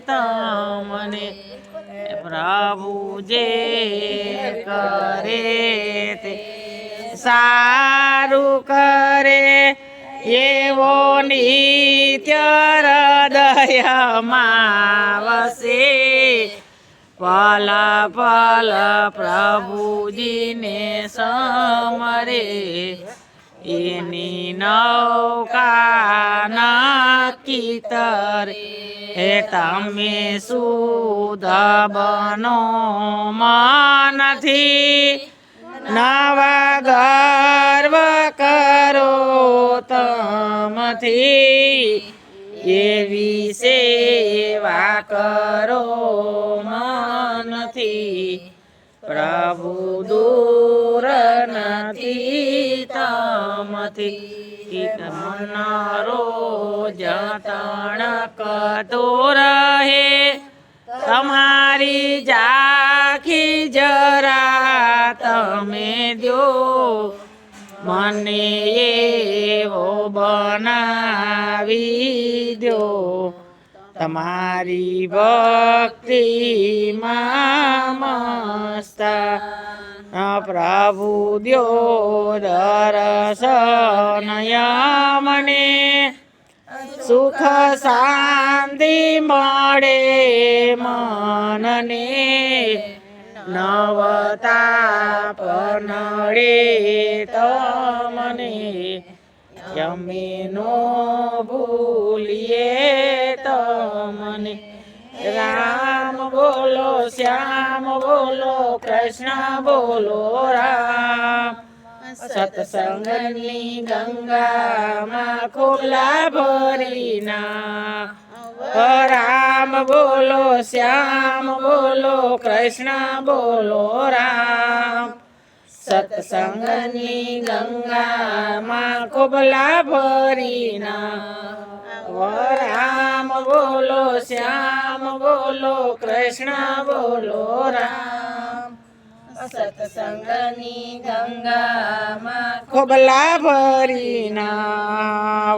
તમને પ્રભુ જે કરે તે. સારું કરે એવો નિત્ય હૃદયમાં વસે. પલ પલ પ્રભુજીને સમરે. એની નૌકા નક્કી તરે હે તમે સુધ બનો માનથી નવા ગર્વ કરો તમથી. એવી સેવા કરો મનથી. પ્રભુ દૂર નથી તમથી. મન જતણ તણકતો રહે તમારી જાખી જરા તમે દ્યો. મને એવો બનાવી દો તમારી ભક્તિમાં મસ્તા પ્રભુ દ્યો દર્શનય મને સુખ શાંતિ મળે મનને નવતાપ નડે તમને જમીનો ભૂલીએ તમને રામ બોલો શ્યામ, બોલો કૃષ્ણ, બોલો રામ. સત્સંગની ગંગામાં ખોલા ભરીના. રામ, બોલો શ્યામ, બોલો કૃષ્ણ, બોલો રામ. સત્સંગની ગંગામાં ખોબલા ભરીના. રામ બોલો, શ્યામ બોલો, કૃષ્ણ બોલો, રામ. સત્સંગની ગંગામાં ખોબલા ભરીના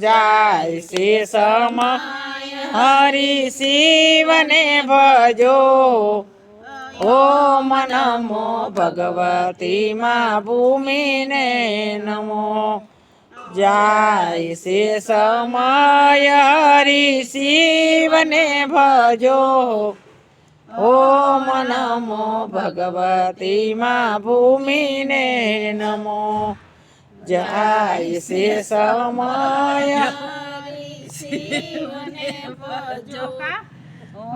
જાય છે સમ હરિ શિવને ભજો. ઓમ નમો ભગવતી મા ભૂમિને નમો. જાય છે સમય શિવને ભજો. ઓમ નમો ભગવતી મા ભૂમિને નમો. જાય છે સમય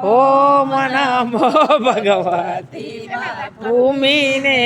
ઓમ નમો ભગવતી ભૂમિને